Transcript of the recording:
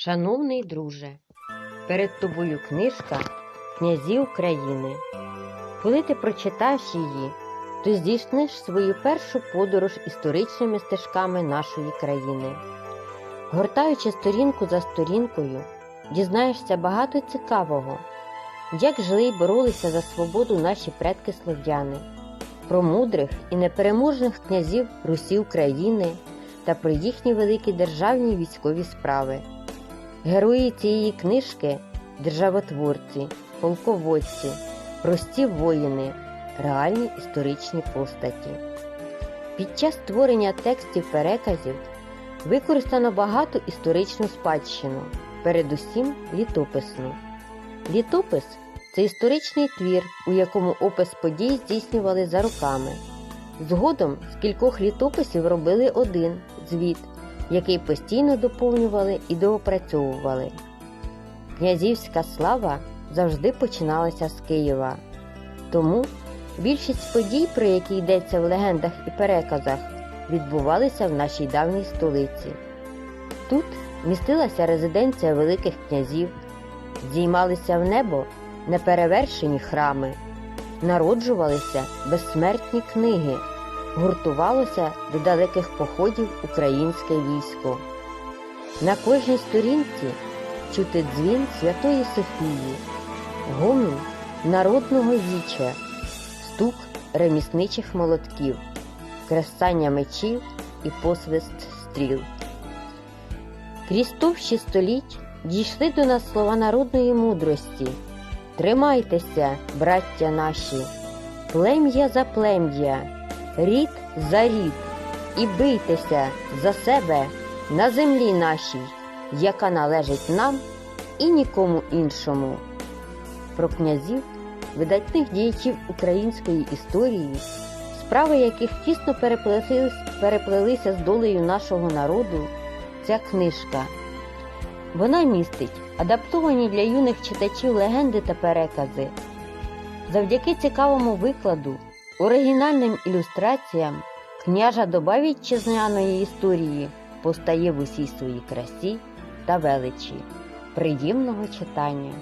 Шановний друже, перед тобою книжка Князі України. Коли ти прочитаєш її, то здійсниш свою першу подорож історичними стежками нашої країни. Гортаючи сторінку за сторінкою, дізнаєшся багато цікавого, як жили й боролися за свободу наші предки слов'яни, про мудрих і непереможних князів Русі України та про їхні великі державні військові справи. Герої цієї книжки державотворці, полководці, прості воїни, реальні історичні постаті. Під час створення текстів переказів використано багато історичну спадщину, передусім літописну. Літопис це історичний твір, у якому опис подій здійснювали за роками. Згодом з кількох літописів робили один звіт, який постійно доповнювали і доопрацьовували. Князівська слава завжди починалася з Києва. Тому більшість подій, про які йдеться в легендах і переказах, відбувалися в нашій давній столиці. Тут містилася резиденція великих князів, здіймалися в небо неперевершені храми, народжувалися безсмертні книги, гуртувалося до далеких походів українське військо. На кожній сторінці чути дзвін Святої Софії, гомін народного віча, стук ремісничих молотків, кресання мечів і посвист стріл. Крізь товщі століть дійшли до нас слова народної мудрості. Тримайтеся, браття наші, плем'я за плем'я, рід за рід, і бийтеся за себе на землі нашій, яка належить нам і нікому іншому. Про князів, видатних діячів української історії, справи яких тісно переплелися з долею нашого народу, ця книжка. Вона містить адаптовані для юних читачів легенди та перекази. Завдяки цікавому викладу, оригінальним ілюстраціям, княжа доба вітчизняної історії постає в усій своїй красі та величі. Приємного читання!